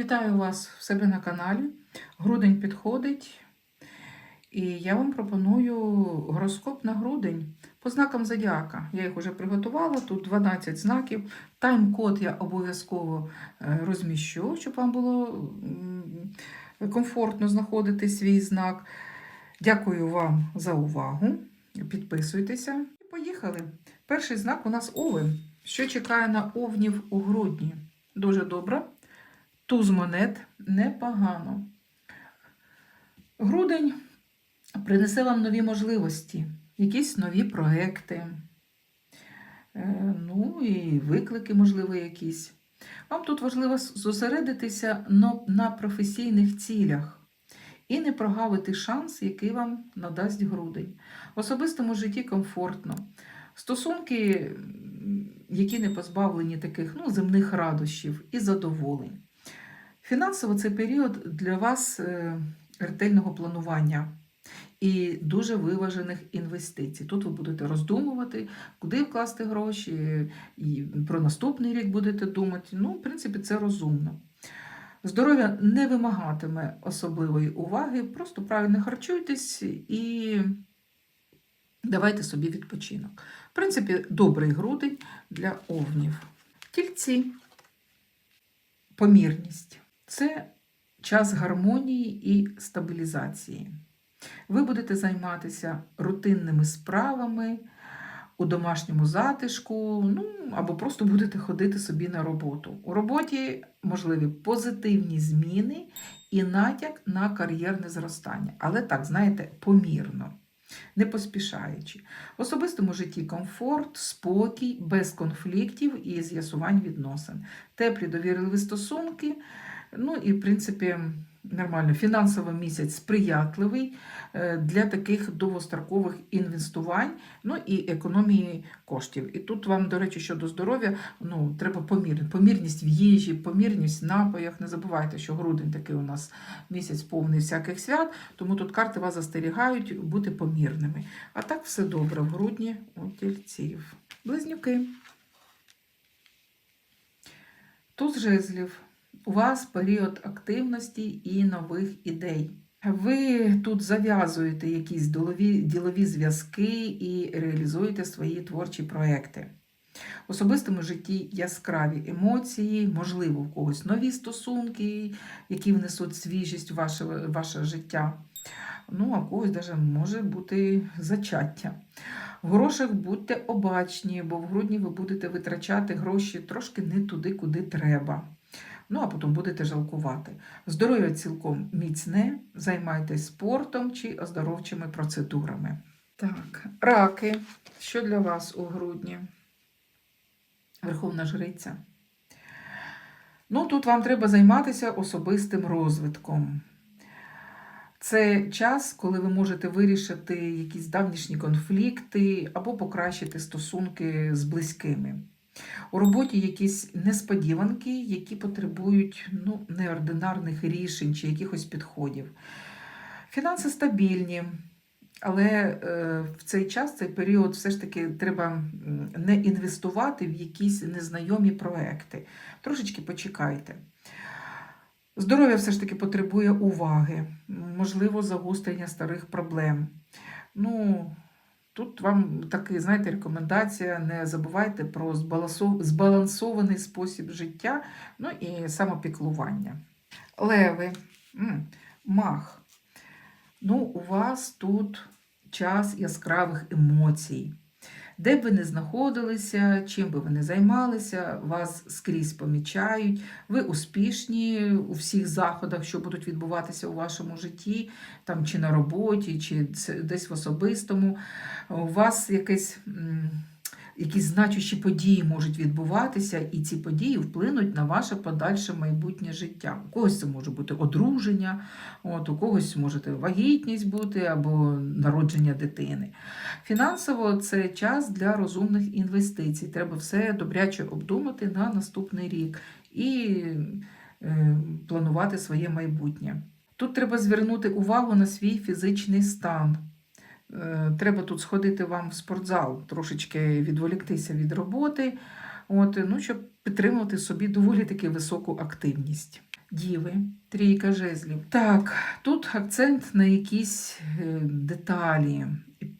Вітаю вас в себе на каналі. Грудень підходить, і я вам пропоную гороскоп на грудень по знакам зодіака. Я їх вже приготувала, тут 12 знаків. Тайм-код я обов'язково е, розміщу, щоб вам було комфортно знаходити свій знак. Дякую вам за увагу. Підписуйтеся. І Поїхали. Перший знак у нас овен. Що чекає на овнів у грудні? Дуже добре. Туз монет непогано. Грудень принесе вам нові можливості, якісь нові проекти, е, ну і виклики, можливо, якісь. Вам тут важливо зосередитися на, професійних цілях і не прогавити шанс, який вам надасть грудень. В особистому житті комфортно. Стосунки, які не позбавлені таких ну, земних радощів і задоволень. Фінансово це період для вас е, ретельного планування і дуже виважених інвестицій. Тут ви будете роздумувати, куди вкласти гроші, і про наступний рік будете думати. Ну, в принципі, це розумно. Здоров'я не вимагатиме особливої уваги, просто правильно харчуйтесь і давайте собі відпочинок. В принципі, добрий грудень для овнів. Тільці помірність це час гармонії і стабілізації. Ви будете займатися рутинними справами у домашньому затишку, ну або просто будете ходити собі на роботу. У роботі можливі позитивні зміни і натяк на кар'єрне зростання. Але так, знаєте, помірно, не поспішаючи. В особистому житті комфорт, спокій, без конфліктів і з'ясувань відносин. Теплі довірливі стосунки. Ну і, в принципі, нормально. Фінансовий місяць сприятливий е, для таких довгострокових інвестувань, ну і економії коштів. І тут вам, до речі, щодо здоров'я, ну, треба помірність. Помірність в їжі, помірність в напоях. Не забувайте, що грудень такий у нас місяць повний всяких свят, тому тут карти вас застерігають бути помірними. А так все добре в грудні у тільців. Близнюки. Туз жезлів. У вас період активності і нових ідей. Ви тут зав'язуєте якісь ділові, ділові зв'язки і реалізуєте свої творчі проекти. В особистому житті яскраві емоції, можливо, в когось нові стосунки, які внесуть свіжість в ваше, ваше життя. Ну, а когось навіть може бути зачаття. В грошах будьте обачні, бо в грудні ви будете витрачати гроші трошки не туди, куди треба. Ну, а потім будете жалкувати. Здоров'я цілком міцне, займайтесь спортом чи оздоровчими процедурами. Так, раки. Що для вас у грудні? Верховна жриця. Ну, тут вам треба займатися особистим розвитком. Це час, коли ви можете вирішити якісь давнішні конфлікти або покращити стосунки з близькими. У роботі якісь несподіванки, які потребують ну, неординарних рішень чи якихось підходів. Фінанси стабільні, але е, в цей час, цей період, все ж таки треба не інвестувати в якісь незнайомі проекти. Трошечки почекайте. Здоров'я все ж таки потребує уваги, можливо, загострення старих проблем. Ну, Тут вам таки, знаєте, рекомендація: не забувайте про збалансований спосіб життя, ну і самопіклування. Леви, мах. Ну, у вас тут час яскравих емоцій. Де б ви не знаходилися, чим би ви не займалися, вас скрізь помічають, ви успішні у всіх заходах, що будуть відбуватися у вашому житті, там чи на роботі, чи десь в особистому. У вас якесь якісь значущі події можуть відбуватися, і ці події вплинуть на ваше подальше майбутнє життя. У когось це може бути одруження, от, у когось може вагітність бути або народження дитини. Фінансово це час для розумних інвестицій. Треба все добряче обдумати на наступний рік і е, планувати своє майбутнє. Тут треба звернути увагу на свій фізичний стан. Е, треба тут сходити вам в спортзал, трошечки відволіктися від роботи, от, ну, щоб підтримувати собі доволі таки високу активність. Діви, трійка жезлів. Так, тут акцент на якісь е, деталі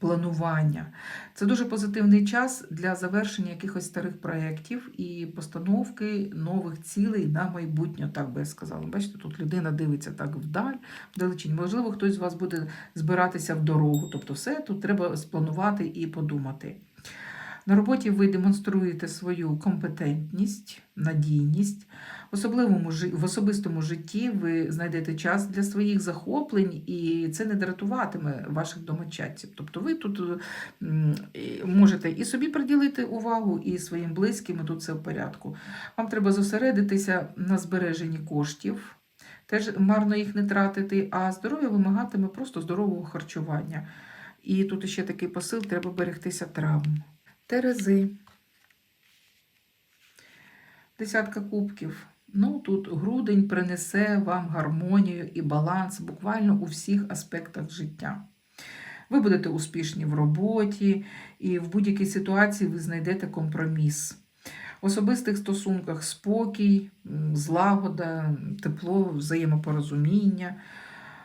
планування. Це дуже позитивний час для завершення якихось старих проєктів і постановки нових цілей на майбутнє, так би я сказала. Бачите, тут людина дивиться так вдаль, вдалечінь. Можливо, хтось з вас буде збиратися в дорогу. Тобто, все тут треба спланувати і подумати. На роботі ви демонструєте свою компетентність, надійність. Особливому в особистому житті ви знайдете час для своїх захоплень, і це не дратуватиме ваших домочадців. Тобто ви тут можете і собі приділити увагу, і своїм близьким, і тут все в порядку. Вам треба зосередитися на збереженні коштів, теж марно їх не тратити, а здоров'я вимагатиме просто здорового харчування. І тут ще такий посил: треба берегтися травм. Терези. Десятка кубків. Ну, тут грудень принесе вам гармонію і баланс буквально у всіх аспектах життя. Ви будете успішні в роботі, і в будь-якій ситуації ви знайдете компроміс. В особистих стосунках спокій, злагода, тепло, взаємопорозуміння.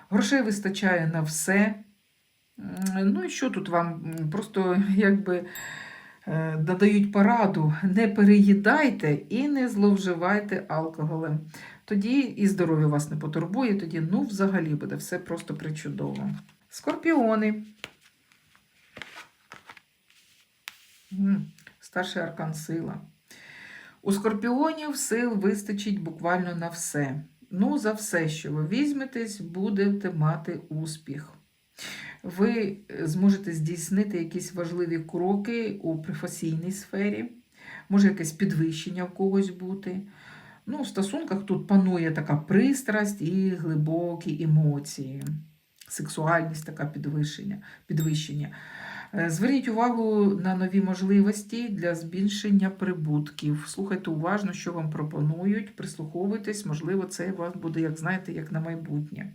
Грошей вистачає на все. Ну і що тут вам? Просто якби надають пораду: не переїдайте і не зловживайте алкоголем. Тоді і здоров'я вас не потурбує, тоді ну взагалі буде все просто причудово. Скорпіони. Старший аркан сила. У скорпіонів сил вистачить буквально на все. Ну, за все, що ви візьметесь, будете мати успіх. Ви е, зможете здійснити якісь важливі кроки у професійній сфері, може якесь підвищення в когось бути. Ну, в стосунках тут панує така пристрасть і глибокі емоції, сексуальність, така підвищення. підвищення. Е, Зверніть увагу на нові можливості для збільшення прибутків. Слухайте уважно, що вам пропонують, прислуховуйтесь, можливо, це вас буде, як знаєте, як на майбутнє.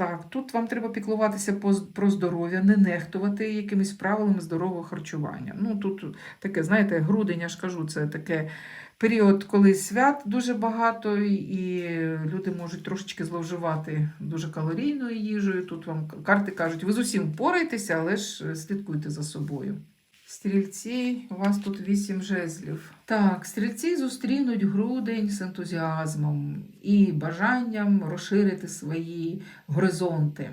Так, тут вам треба піклуватися про здоров'я, не нехтувати якимись правилами здорового харчування. Ну, тут таке, знаєте, грудень, я ж кажу, це таке період, коли свят дуже багато, і люди можуть трошечки зловживати дуже калорійною їжею. Тут вам карти кажуть, ви з усім впораєтеся, але ж слідкуйте за собою. Стрільці, у вас тут вісім жезлів. Так, стрільці зустрінуть грудень з ентузіазмом і бажанням розширити свої горизонти.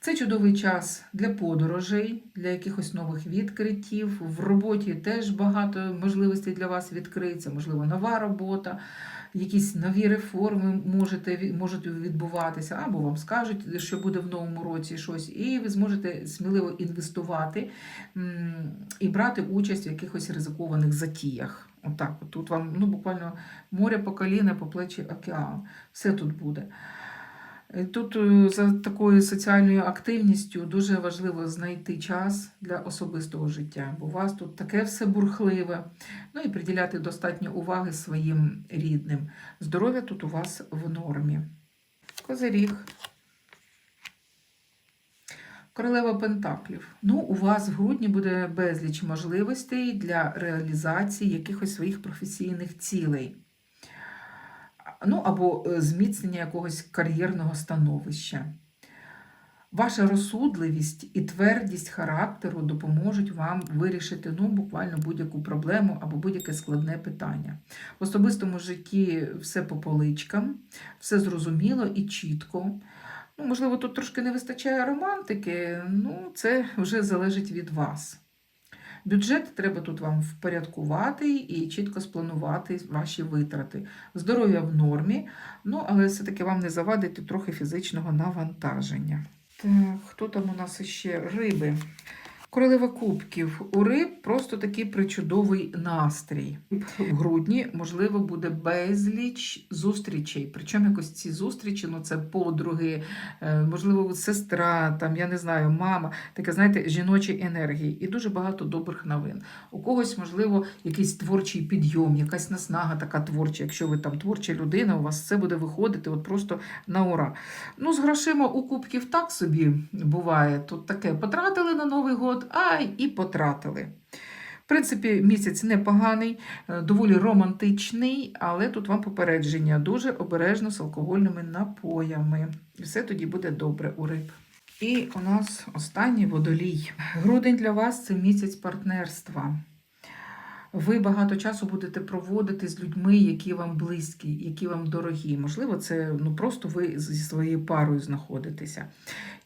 Це чудовий час для подорожей, для якихось нових відкриттів. В роботі теж багато можливостей для вас відкриється, можливо, нова робота, якісь нові реформи можете, можуть відбуватися, або вам скажуть, що буде в новому році щось, і ви зможете сміливо інвестувати і брати участь в якихось ризикованих затіях. Отак, от тут вам ну, буквально море по коліна, по плечі океан. Все тут буде. Е, Тут е, за такою соціальною активністю дуже важливо знайти час для особистого життя, бо у вас тут таке все бурхливе. Ну і приділяти достатньо уваги своїм рідним. Здоров'я тут у вас в нормі. Козиріг. Королева Пентаклів. Ну, у вас в грудні буде безліч можливостей для реалізації якихось своїх професійних цілей. Ну, або е, зміцнення якогось кар'єрного становища. Ваша розсудливість і твердість характеру допоможуть вам вирішити ну, буквально будь-яку проблему або будь-яке складне питання. В особистому житті все по поличкам, все зрозуміло і чітко. Ну, можливо, тут трошки не вистачає романтики, ну, це вже залежить від вас. Бюджет треба тут вам впорядкувати і чітко спланувати ваші витрати. Здоров'я в нормі, ну, але все-таки вам не завадити трохи фізичного навантаження. Так, хто там у нас ще? Риби. Королева кубків. У риб просто такий причудовий настрій. В грудні, можливо, буде безліч зустрічей. Причому якось ці зустрічі, ну це подруги, е, можливо, сестра, там, я не знаю, мама, таке, знаєте, жіночі енергії. І дуже багато добрих новин. У когось, можливо, якийсь творчий підйом, якась наснага така творча. Якщо ви там творча людина, у вас все буде виходити от просто на ура. Ну, з грошима у кубків так собі буває. Тут таке потратили на Новий год, ай, і потратили. В принципі, місяць непоганий, е, доволі романтичний, але тут вам попередження дуже обережно з алкогольними напоями. І все тоді буде добре у риб. І у нас останній водолій. Грудень для вас це місяць партнерства. Ви багато часу будете проводити з людьми, які вам близькі, які вам дорогі. Можливо, це ну, просто ви зі своєю парою знаходитеся.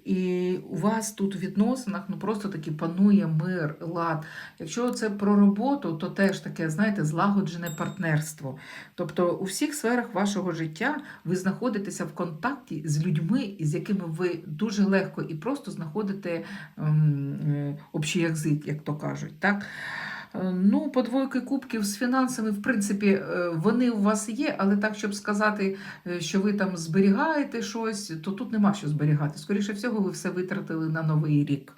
І у вас тут в відносинах ну, просто таки панує мир, лад. Якщо це про роботу, то теж таке, знаєте, злагоджене партнерство. Тобто у всіх сферах вашого життя ви знаходитеся в контакті з людьми, з якими ви дуже легко і просто знаходите ем, е, общий язик, як то кажуть. Так? Е, Ну, по двойки кубків з фінансами, в принципі, е, вони у вас є, але так, щоб сказати, е, що ви там зберігаєте щось, то тут нема що зберігати. Скоріше всього, ви все витратили на новий рік.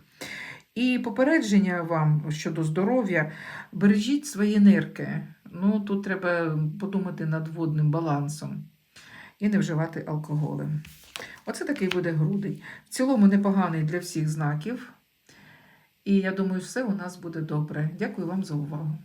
І попередження вам щодо здоров'я: бережіть свої нирки. Ну, тут треба подумати над водним балансом і не вживати алкоголем. Оце такий буде грудень. В цілому непоганий для всіх знаків. І я думаю, все у нас буде добре. Дякую вам за увагу.